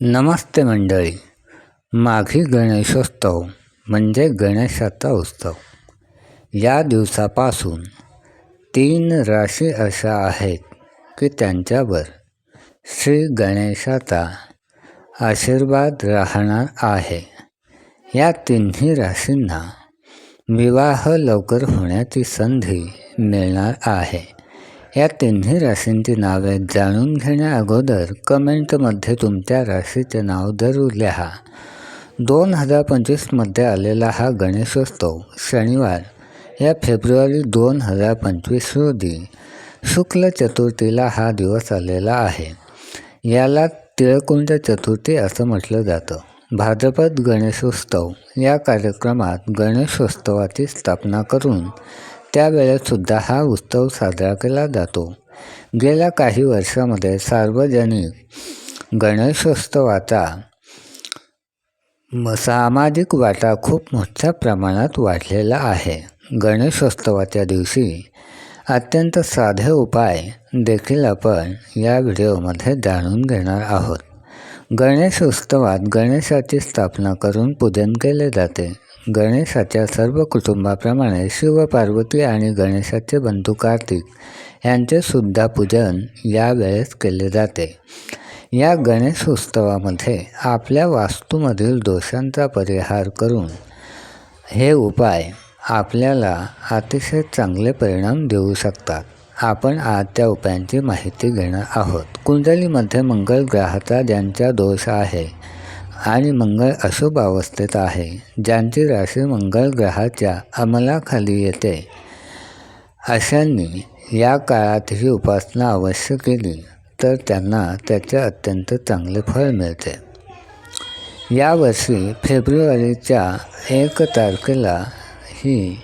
नमस्ते मंडळी. माघी गणेशोत्सव म्हणजे गणेशाचा उत्सव. या दिवसापासून तीन राशी अशा आहेत की त्यांच्यावर श्री गणेशाचा आशीर्वाद राहणार आहे. या तिन्ही राशींना विवाह लवकर होण्याची संधी मिळणार आहे. या तिन्ही राशींची नावे जाणून घेण्या अगोदर कमेंटमध्ये तुमच्या राशीचे नाव जरूर लिहा. दोन हजार पंचवीसमध्ये आलेला हा गणेशोत्सव शनिवार या फेब्रुवारी दोन हजार पंचवीस रोजी शुक्ल चतुर्थीला हा दिवस आलेला आहे. याला तिळकुंड चतुर्थी असं म्हटलं जातं. भाद्रपद गणेशोत्सव या कार्यक्रमात गणेशोत्सवाची स्थापना करून त्यावेळेसुद्धा हा उत्सव साजरा केला जातो. गेल्या काही वर्षामध्ये सार्वजनिक गणेशोत्सवाचा सामाजिक वाटा खूप मोठ्या प्रमाणात वाढलेला आहे. गणेशोत्सवाच्या दिवशी अत्यंत साधे उपाय देखील आपण या व्हिडिओमध्ये जाणून घेणार आहोत. गणेश उत्सवात गणेशाची स्थापना करून पूजन केले जाते. गणेशाच्या सर्व कुटुंबाप्रमाणे शिव पार्वती आणि गणेशाचे बंधू कार्तिक यांचेसुद्धा पूजन यावेळेस केले जाते. या गणेश उत्सवामध्ये आपल्या वास्तूमधील दोषांचा परिहार करून हे उपाय आपल्याला अतिशय चांगले परिणाम देऊ शकतात. आपण आज त्या उपायांची माहिती घेणार आहोत. कुंडलीमध्ये मंगल ग्रहाचा ज्यांचा दोष आहे आणि मंगळ अशुभ अवस्थेत आहे ज्यांची राशी मंगळ ग्रहाच्या अंमलाखाली येते. अशांनी या काळात ही उपासना अवश्य केली तर त्यांना त्याचे अत्यंत चांगले फळ मिळते. यावर्षी फेब्रुवारीच्या एक तारखेला ही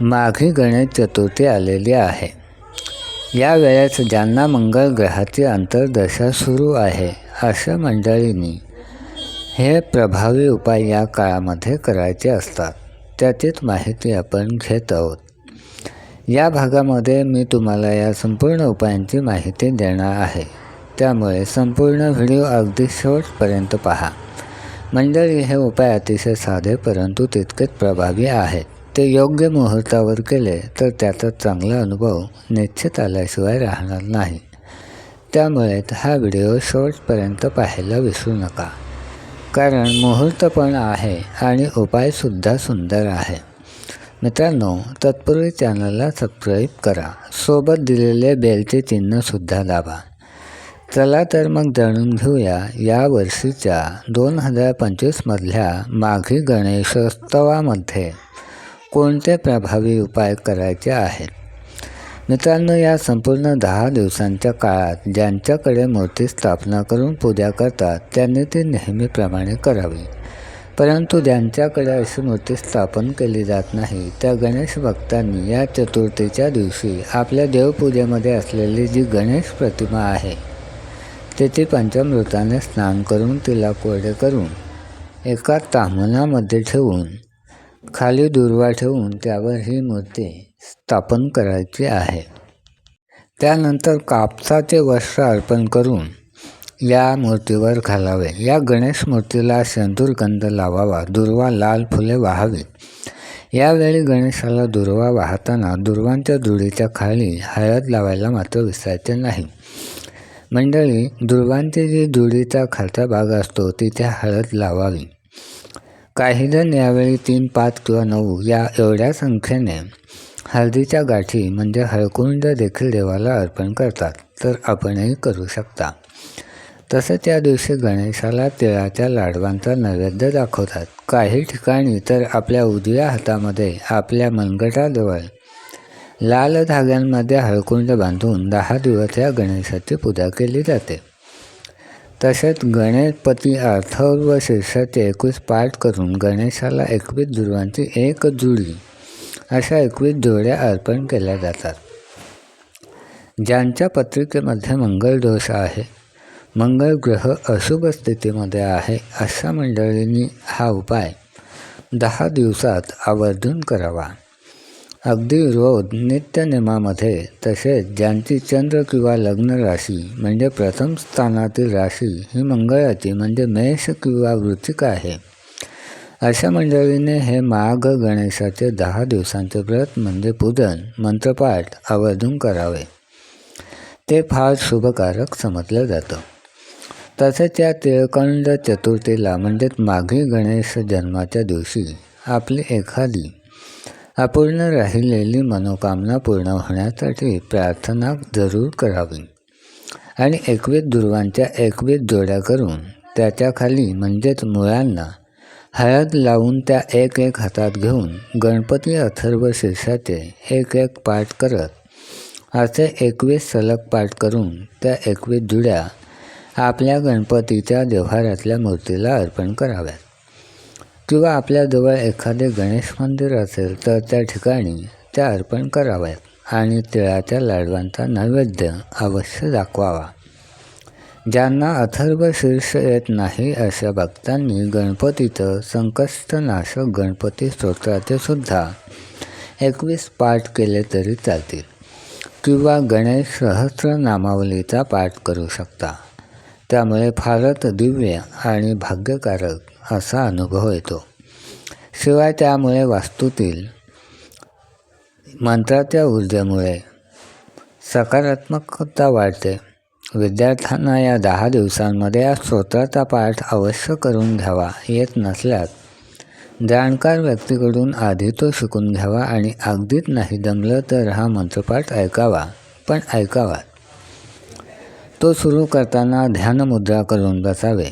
माघी गणेश चतुर्थी आलेली आहे. या वेळेस ज्यांना मंगळ ग्रहाची अंतर्दशा सुरू आहे अशा मंडळींनी हे प्रभावी उपाय या काळामध्ये करायचे असतात. त्याचीच माहिती आपण घेत आहोत. या भागामध्ये मी तुम्हाला या संपूर्ण उपायांची माहिती देणार आहे. त्यामुळे संपूर्ण व्हिडिओ अगदी शेवटपर्यंत पहा. मंडळी हे उपाय अतिशय साधे परंतु तितकेच प्रभावी आहेत. ते योग्य मुहूर्तावर केले तर त्याचा चांगला अनुभव निश्चित आल्याशिवाय राहणार नाही. त्यामुळे हा व्हिडिओ शेवटपर्यंत पाहायला विसरू नका. कारण मुहूर्त पण आहे आणि उपायसुद्धा सुंदर आहे. मित्रांनो तत्पूर्वी चॅनलला सबस्क्राईब करा. सोबत दिलेले बेलचे चिन्हसुद्धा दाबा. चला तर मग जाणून घेऊया या वर्षीच्या दोन हजार पंचवीसमधल्या माघी गणेशोत्सवामध्ये कोणते प्रभावी उपाय करायचे आहेत? मित्रांनो या संपूर्ण दहा दिवसांच्या काळात ज्यांच्याकडे मूर्ती स्थापना करून पूजा करतात त्यांनी ती नेहमीप्रमाणे करावी. परंतु ज्यांच्याकडे अशी मूर्ती स्थापन केली जात नाही त्या गणेश भक्तांनी या चतुर्थीच्या दिवशी आपल्या देवपूजेमध्ये असलेली जी गणेश प्रतिमा आहे तिथे पंचामृताने स्नान करून तिला कोरडे करून एका तांबणामध्ये ठेवून खाली दुर्वा ठेवून त्यावर ही मूर्ती स्थापन करायचे आहे. त्यानंतर कापसाचे वस्त्र अर्पण करून या मूर्तीवर घालावे. या गणेश मूर्तीला सेंदूरगंध लावावा दुर्वा लाल फुले वाहावी. यावेळी गणेशाला दुर्वा वाहताना दुर्वांच्या जुडीच्या खाली हळद लावायला मात्र विसरायचे नाही. मंडळी दुर्वांची जी जुडीचा खालचा भाग असतो तिथे हळद लावावी. काहीजण यावेळी तीन पाच किंवा नऊ या एवढ्या संख्येने हळदीच्या गाठी म्हणजे हळकुंड देखील देवाला अर्पण करतात तर आपणही करू शकता. तसं त्या दिवशी गणेशाला तिळाच्या लाडवांचा नैवेद्य दाखवतात. काही ठिकाणी तर आपल्या उजव्या हातामध्ये आपल्या मनगटाजवळ लाल धाग्यांमध्ये हळकुंड बांधून दहा दिवस या गणेशाची पूजा केली जाते. तसेच गणेशपती अर्थव व शीर्षाचे एकवीस पाठ करून गणेशाला एकवीस दुर्वांची एक जुडी अशा एकवीस जोड्या अर्पण केल्या जातात. ज्यांच्या पत्रिकेमध्ये मंगळ दोष आहे मंगल ग्रह अशुभ स्थितीमध्ये आहे अशा मंडळींनी हा उपाय दहा दिवसात आवर्जून करावा. अगदी रोज नित्यनेमामध्ये तसेच ज्यांची चंद्र किंवा लग्न राशी म्हणजे प्रथम स्थानातील राशी ही मंगळाची म्हणजे मेष किंवा वृत्तिक आहे अशा मंडळीने हे माघ गणेशाचे दहा दिवसांचे व्रत म्हणजे पूजन मंत्रपाठ आवर्जून करावे. ते फार शुभकारक समजलं जातं. तसेच या तिळकंड चतुर्थीला म्हणजेच माघी गणेश जन्माच्या दिवशी आपली एखादी अपूर्ण राहिलेली मनोकामना पूर्ण होण्यासाठी प्रार्थना जरूर करावी. आणि एकवीस दुर्वांच्या एकवीस जोड्या करून त्याच्याखाली म्हणजेच मुळांना हळद लावून त्या एक एक हातात घेऊन गणपती अथर्व शीर्षाचे एक एक पाठ करत असे एकवीस सलग पाठ करून त्या एकवीस जुड्या आपल्या गणपतीच्या देव्हाऱ्यातल्या मूर्तीला अर्पण कराव्यात. किंवा आपल्याजवळ एखादे गणेश मंदिर असेल तर त्या ठिकाणी त्या अर्पण कराव्यात आणि तिळाच्या लाडवांचा नैवेद्य अवश्य दाखवावा. ज्यांना अथर्व शीर्ष येत नाही अशा भक्तांनी गणपतीचं संकष्टनाशक गणपती स्तोत्राचे सुद्धा एकवीस पाठ केले तरी चालतील. किंवा गणेश सहस्र नामावलीचा पाठ करू शकता. त्यामुळे फारच दिव्य आणि भाग्यकारक असा अनुभव येतो. शिवाय त्यामुळे वास्तूतील मंत्राच्या ऊर्जेमुळे सकारात्मकता वाढते. विद्यार्थ्यांना या दहा दिवसांमध्ये या स्तोत्राचा पाठ अवश्य करून घ्यावा येत नसल्यास जाणकार व्यक्तीकडून आधी तो शिकून घ्यावा आणि अगदीच नाही जमलं तर हा मंत्रपाठ ऐकावा पण ऐकावा. तो सुरू करताना ध्यानमुद्रा करून बसावे.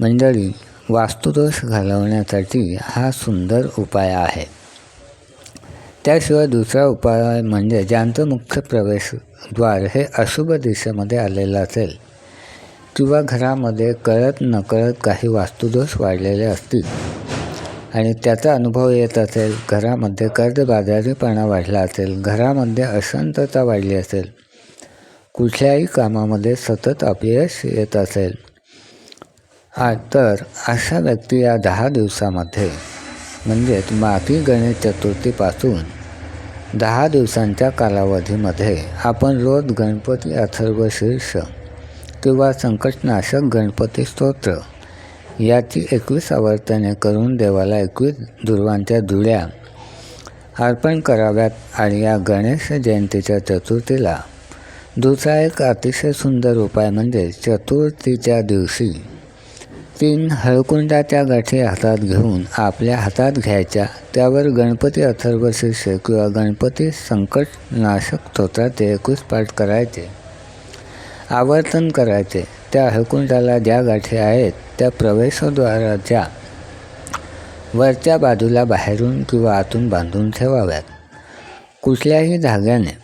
मंडळी वास्तुदोष घालवण्यासाठी हा सुंदर उपाय आहे. त्याशिवाय दुसरा उपाय म्हणजे ज्यांचं मुख्य प्रवेशद्वार हे अशुभ दिशेमध्ये आलेलं असेल किंवा घरामध्ये कळत नकळत काही वास्तुदोष वाढलेले असतील आणि त्याचा अनुभव येत असेल घरामध्ये कर्जबाजारीपणा वाढला असेल घरामध्ये अशांतता वाढली असेल कुठल्याही कामामध्ये सतत अपयश येत असेल तर अशा व्यक्ती या दहा दिवसामध्ये म्हणजेच माघी गणेश चतुर्थीपासून दहा दिवसांच्या कालावधीमध्ये आपण रोज गणपती अथर्व शीर्ष किंवा संकटनाशक गणपती स्तोत्र याची एकवीस आवर्तने करून देवाला एकवीस दुर्वांच्या दुळ्या अर्पण कराव्यात आणि या गणेश जयंतीच्या चतुर्थीला दुसरा एक अतिशय सुंदर उपाय म्हणजे चतुर्थीच्या दिवशी तीन हळकुंडाच्या गाठी हातात घेऊन आपल्या हातात घ्यायच्या. त्यावर गणपती अथर्वशिष्य किंवा गणपती संकटनाशक स्तोत्राचे एकूच पाठ करायचे. आवर्तन करायचे. त्या हळकुंडाला ज्या गाठी आहेत त्या प्रवेशद्वाराच्या वरच्या बाजूला बाहेरून किंवा आतून बांधून ठेवाव्यात. कुठल्याही धाग्याने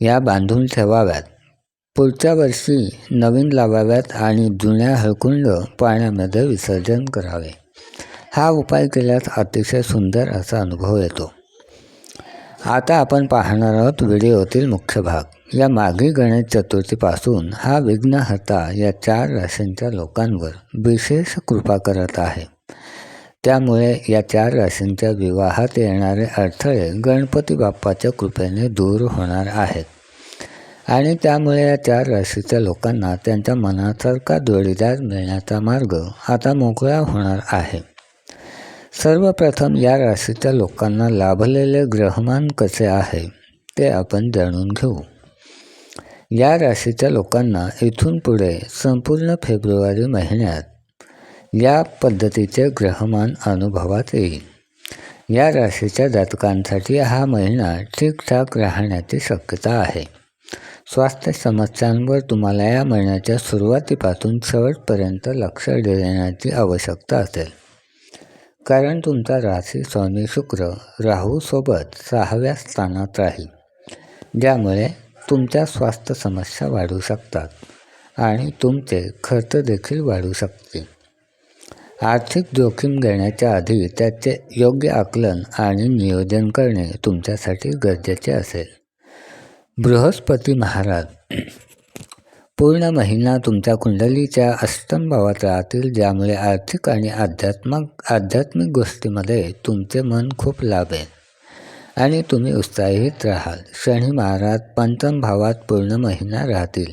या बांधून ठेवाव्यात. पुढच्या वर्षी नवीन लावाव्यात आणि जुन्या हळकुंड पाण्यामध्ये विसर्जन करावे. हा उपाय केल्यास अतिशय सुंदर असा अनुभव येतो. आता आपण पाहणार आहोत व्हिडिओतील मुख्य भाग. या माघी गणेश चतुर्थीपासून हा विघ्नहर्ता या चार राशींच्या लोकांवर विशेष कृपा करत आहे. त्यामुळे या चार राशींच्या विवाहात येणारे अडथळे गणपती बाप्पाच्या कृपेने दूर होणार आहेत. आणि त्यामुळे या राशीच्या लोकांना त्यांच्या मनासारखा जोडीदार मिळण्याचा मार्ग आता मोकळा होणार आहे. सर्वप्रथम या राशीच्या लोकांना लाभलेले ग्रहमान कसे आहे ते आपण जाणून घेऊ. या राशीच्या लोकांना इथून पुढे संपूर्ण फेब्रुवारी महिन्यात या पद्धतीचे ग्रहमान अनुभवात येईल. या राशीच्या जातकांसाठी हा महिना ठीकठाक राहण्याची शक्यता आहे. स्वास्थ्य समस्यांवर तुम्हाला या महिन्याच्या सुरुवातीपासून शेवटपर्यंत लक्ष देण्याची आवश्यकता असेल. कारण तुमचा राशी स्वामी शुक्र राहूसोबत सहाव्या स्थानात राहील ज्यामुळे तुमच्या स्वास्थ्य समस्या वाढू शकतात आणि तुमचे खर्च देखील वाढू शकतील. आर्थिक जोखीम घेण्याच्या आधी त्याचे योग्य आकलन आणि नियोजन करणे तुमच्यासाठी गरजेचे असेल. बृहस्पती महाराज. पूर्ण महिना तुमच्या कुंडलीच्या अष्टम भावात राहतील ज्यामुळे आर्थिक आणि आध्यात्मक आध्यात्मिक गोष्टीमध्ये तुमचे मन खूप लाभेल. आणि तुम्ही उत्साहित राहाल. शनी महाराज पंचम भावात पूर्ण महिना राहतील.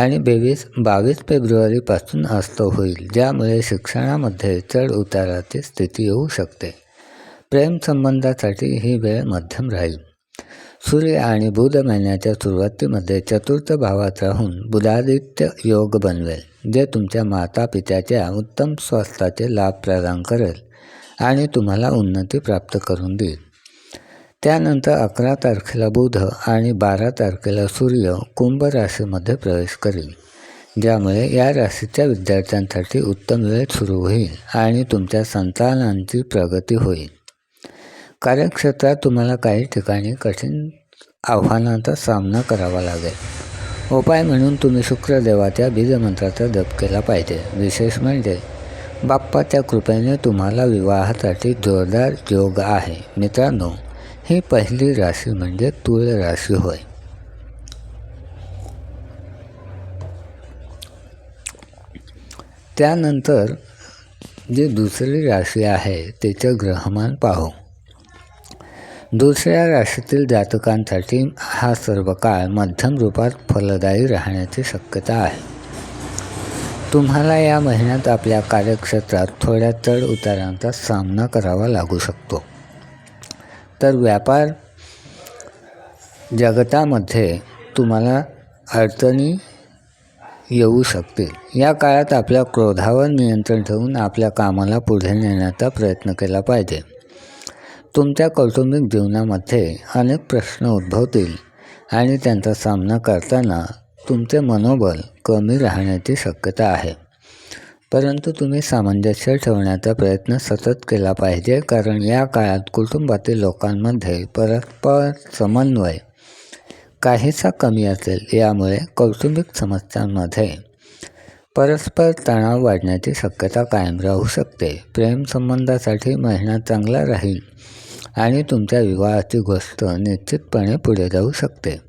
आणि बेवीस बावीस फेब्रुवारीपासून अस्त होईल ज्यामुळे शिक्षणामध्ये चढ उताराची स्थिती येऊ शकते. प्रेमसंबंधासाठी ही वेळ मध्यम राहील. सूर्य आणि बुध महिन्याच्या सुरुवातीमध्ये चतुर्थ भावात राहून बुधादित्य योग बनवेल जे तुमच्या माता पित्याच्या उत्तम स्वास्थ्याचे लाभ प्रदान करेल आणि तुम्हाला उन्नती प्राप्त करून देईल. त्यानंतर अकरा तारखेला बुध आणि बारा तारखेला सूर्य कुंभ राशीमध्ये प्रवेश करेल ज्यामुळे या राशीच्या विद्यार्थ्यांसाठी उत्तम वेळ सुरू होईल आणि तुमच्या संतानांची प्रगती होईल. कार्यक्षेत्रात तुम्हाला काही ठिकाणी कठीण आव्हानांचा सामना करावा लागेल. उपाय म्हणून तुम्ही शुक्रदेवाच्या बीजमंत्राचा जप केला पाहिजे. विशेष म्हणजे बाप्पाच्या कृपेने तुम्हाला विवाहासाठी जोरदार योग आहे. मित्रांनो ही पहिली राशी म्हणजे तुळ राशी होय. त्यानंतर जी दुसरी राशी आहे तिचं ग्रहमान पाहू. दुसऱ्या राशीतील जातकांसाठी हा सर्व काळ मध्यम रूपात फलदायी राहण्याची शक्यता आहे. तुम्हाला या महिन्यात आपल्या कार्यक्षेत्रात थोड्या चढ उतारांचा सामना करावा लागू शकतो. तर व्यापार जगतामध्ये तुम्हाला अडचणी येऊ शकतील. या काळात आपल्या क्रोधावर नियंत्रण ठेवून आपल्या कामाला पुढे नेण्याचा प्रयत्न केला पाहिजे. तुमच्या कौटुंबिक जीवनामध्ये अनेक प्रश्न उद्भवतील आणि त्यांचा सामना करताना तुमचे मनोबल कमी राहण्याची शक्यता आहे. परंतु तुम्ही सामंजस्य ठेवण्याचा प्रयत्न सतत केला पाहिजे कारण या काळात कुटुंबातील लोकांमध्ये परस्पर समन्वय काहीसा कमी असेल यामुळे कौटुंबिक समस्यांमध्ये परस्पर तणाव वाढण्याची शक्यता कायम राहू शकते. प्रेमसंबंधासाठी महिना चांगला राहील आणि तुमच्या विवाहाची गोष्ट निश्चितपणे पुढे जाऊ शकते.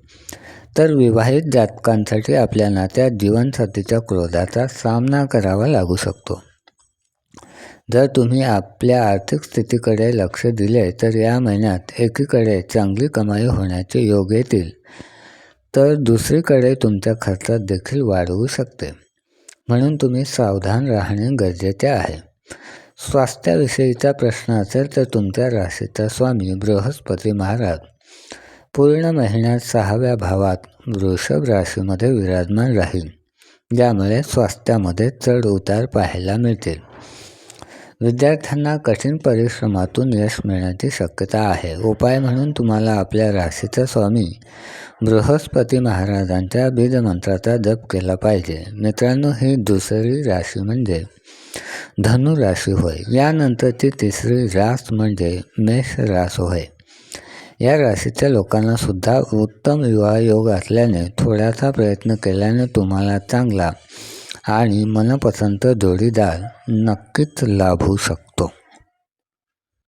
तर विवाहित जातकांसाठी आपल्या नात्यात जीवनसाथीच्या क्रोधाचा सामना करावा लागू शकतो. जर तुम्ही आपल्या आर्थिक स्थितीकडे लक्ष दिले तर या महिन्यात एकीकडे चांगली कमाई होण्याचे योग येतील. तर दुसरीकडे तुमच्या खर्चात देखील वाढवू शकते. म्हणून तुम्ही सावधान राहणे गरजेचे आहे. स्वास्थ्याविषयीचा प्रश्न असेल तर तुमच्या राशीचा स्वामी बृहस्पती महाराज. पूर्ण महिन्यात सहाव्या भावात वृषभ राशीमध्ये विराजमान राहील ज्यामुळे स्वास्थ्यामध्ये चढ उतार पाहायला मिळतील. विद्यार्थ्यांना कठीण परिश्रमातून यश मिळण्याची शक्यता आहे. उपाय म्हणून तुम्हाला आपल्या राशीचा स्वामी बृहस्पती महाराजांच्या बीजमंत्राचा जप केला पाहिजे. मित्रांनो ही दुसरी राशी म्हणजे धनु राशी होय यानंतरची तिसरी रास म्हणजे मेष रास होय. या राशीच्या लोकांना सुद्धा उत्तम विवाह योग असल्याने थोडासा प्रयत्न केल्याने तुम्हाला चांगला आणि मनपसंत जोडीदार नक्कीच लाभू शकतो